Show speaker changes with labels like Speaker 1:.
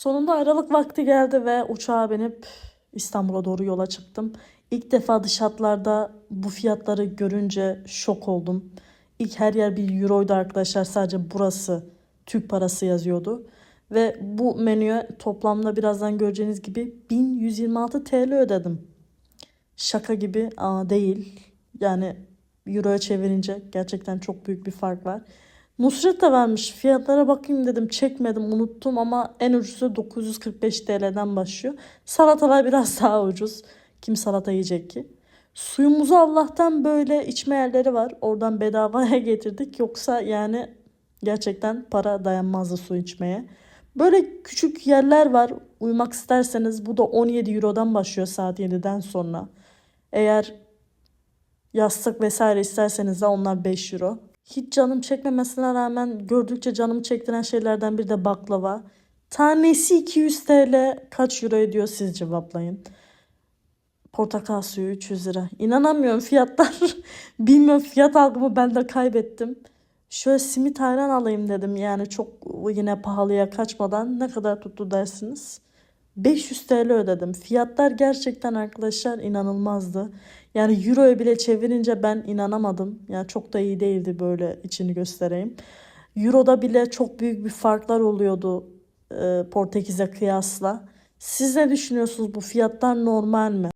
Speaker 1: Sonunda aralık vakti geldi ve uçağa binip İstanbul'a doğru yola çıktım. İlk defa dış hatlarda bu fiyatları görünce şok oldum. İlk her yer bir euroydu arkadaşlar. Sadece burası Türk parası yazıyordu. Ve bu menüye toplamda birazdan göreceğiniz gibi 1126 TL ödedim. Şaka gibi aa, değil. Yani euroya çevirince gerçekten çok büyük bir fark var. Nusret de vermiş. Fiyatlara bakayım dedim. Çekmedim unuttum ama en ucuzu 945 TL'den başlıyor. Salatalar biraz daha ucuz. Kim salata yiyecek ki? Suyumuzu Allah'tan böyle içme yerleri var. Oradan bedavaya getirdik. Yoksa yani gerçekten para dayanmazdı su içmeye. Böyle küçük yerler var. Uyumak isterseniz bu da 17 Euro'dan başlıyor saat 7'den sonra. Eğer yastık vesaire isterseniz de onlar 5 Euro. Hiç canım çekmemesine rağmen gördükçe canımı çektiren şeylerden biri de baklava. Tanesi 200 TL kaç euro ediyor siz cevaplayın. Portakal suyu 300 lira. İnanamıyorum fiyatlar. Bilmiyorum fiyat algımı ben de kaybettim. Şöyle simit ayran alayım dedim yani çok yine pahalıya kaçmadan ne kadar tuttu dersiniz? 500 TL ödedim. Fiyatlar gerçekten arkadaşlar inanılmazdı. Yani euroya bile çevirince ben inanamadım. Yani çok da iyi değildi böyle içini göstereyim. Euro'da bile çok büyük bir farklar oluyordu e, Portekiz'e kıyasla. Siz ne düşünüyorsunuz? Bu fiyatlar normal mi?